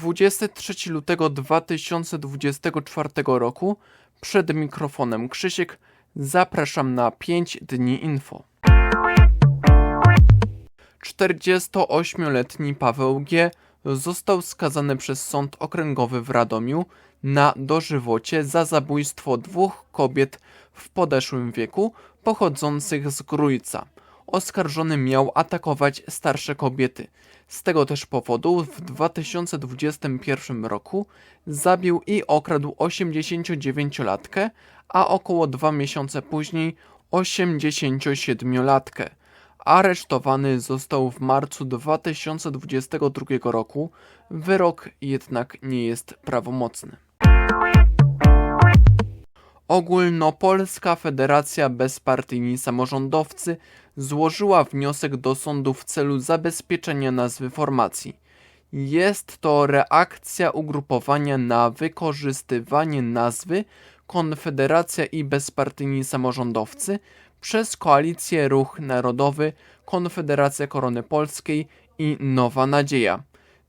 23 lutego 2024 roku przed mikrofonem Krzysiek zapraszam na 5 dni info. 48-letni Paweł G. został skazany przez Sąd Okręgowy w Radomiu na dożywocie za zabójstwo dwóch kobiet w podeszłym wieku pochodzących z Grójca. Oskarżony miał atakować starsze kobiety. Z tego też powodu w 2021 roku zabił i okradł 89-latkę, a około dwa miesiące później 87-latkę. Aresztowany został w marcu 2022 roku, wyrok jednak nie jest prawomocny. Ogólnopolska Federacja Bezpartyjni Samorządowcy złożyła wniosek do sądu w celu zabezpieczenia nazwy formacji. Jest to reakcja ugrupowania na wykorzystywanie nazwy Konfederacja i Bezpartyjni Samorządowcy przez Koalicję Ruch Narodowy, Konfederacja Korony Polskiej i Nowa Nadzieja.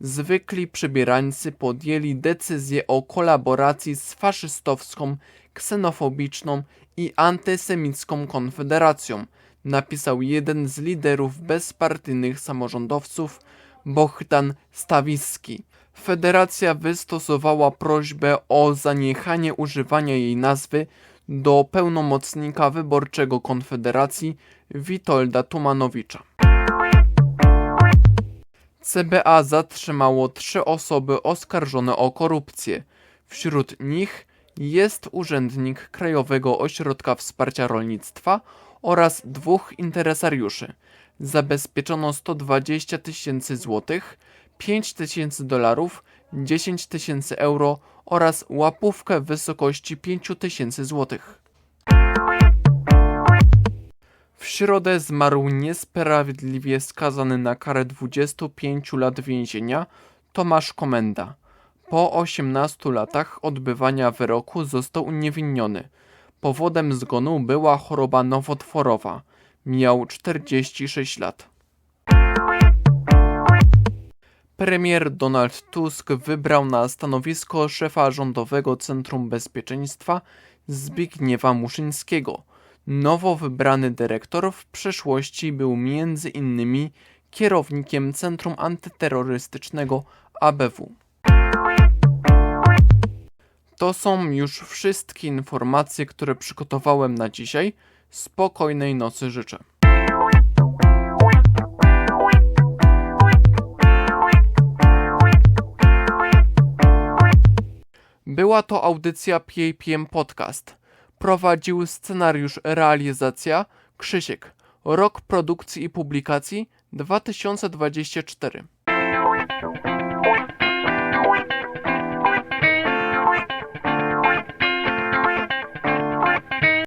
Zwykli przybierańcy podjęli decyzję o kolaboracji z faszystowską, ksenofobiczną i antysemicką konfederacją, napisał jeden z liderów bezpartyjnych samorządowców, Bohdan Stawiski. Federacja wystosowała prośbę o zaniechanie używania jej nazwy do pełnomocnika wyborczego Konfederacji Witolda Tumanowicza. CBA zatrzymało trzy osoby oskarżone o korupcję. Wśród nich jest urzędnik Krajowego Ośrodka Wsparcia Rolnictwa oraz dwóch interesariuszy. Zabezpieczono 120 tysięcy złotych, 5 tysięcy dolarów, 10 tysięcy euro oraz łapówkę w wysokości 5 tysięcy złotych. W środę zmarł niesprawiedliwie skazany na karę 25 lat więzienia Tomasz Komenda. Po 18 latach odbywania wyroku został uniewinniony. Powodem zgonu była choroba nowotworowa. Miał 46 lat. Premier Donald Tusk wybrał na stanowisko szefa Rządowego Centrum Bezpieczeństwa Zbigniewa Muszyńskiego. Nowo wybrany dyrektor w przeszłości był między innymi kierownikiem Centrum Antyterrorystycznego ABW. To są już wszystkie informacje, które przygotowałem na dzisiaj. Spokojnej nocy życzę. Była to audycja PAPM Podcast. Prowadził scenariusz realizacja Krzysiek. Rok produkcji i publikacji 2024.